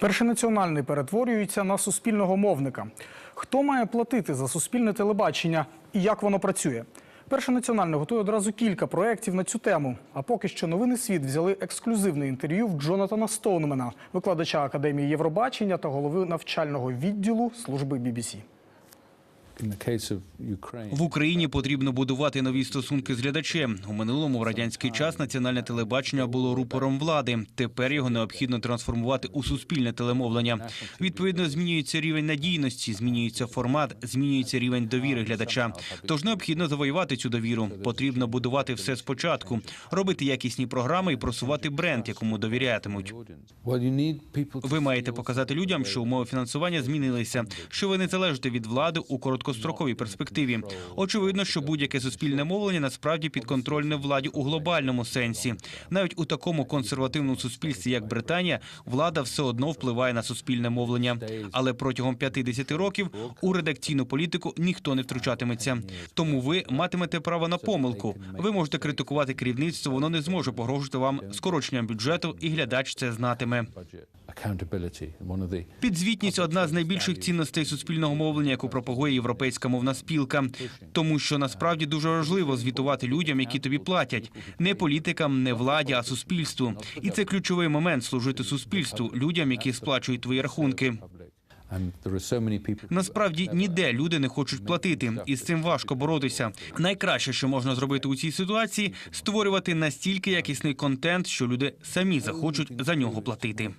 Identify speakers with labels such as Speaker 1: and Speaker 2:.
Speaker 1: Перший національний перетворюється на суспільного мовника. Хто має платити за суспільне телебачення і як воно працює? Перший національний готує одразу кілька проєктів на цю тему. А поки що новини світ взяли ексклюзивне інтерв'ю в Джонатана Стоунмена, викладача Академії Євробачення та голови навчального відділу служби BBC.
Speaker 2: В Україні потрібно будувати нові стосунки з глядачем. У минулому в радянський час національне телебачення було рупором влади. Тепер його необхідно трансформувати у суспільне телемовлення. Відповідно, змінюється рівень надійності, змінюється формат, змінюється рівень довіри глядача. Тож необхідно завоювати цю довіру. Потрібно будувати все спочатку, робити якісні програми і просувати бренд, якому довірятимуть. Ви маєте показати людям, що умови фінансування змінилися, що ви не залежите від влади у короткостроковій перспективі. Очевидно, що будь-яке суспільне мовлення насправді підконтрольне владі у глобальному сенсі. Навіть у такому консервативному суспільстві, як Британія, влада все одно впливає на суспільне мовлення. Але протягом 50 років у редакційну політику ніхто не втручатиметься. Тому ви матимете право на помилку. Ви можете критикувати керівництво, воно не зможе погрожувати вам скороченням бюджету, і глядач це знатиме. Підзвітність одна з найбільших цінностей суспільного мовлення, яку пропагує європейська мовна спілка, тому що насправді дуже важливо звітувати людям, які тобі платять, не політикам, не владі, а суспільству. І це ключовий момент служити суспільству, людям, які сплачують твої рахунки. Насправді ніде люди не хочуть платити, і з цим важко боротися. Найкраще, що можна зробити у цій ситуації, створювати настільки якісний контент, що люди самі захочуть за нього платити.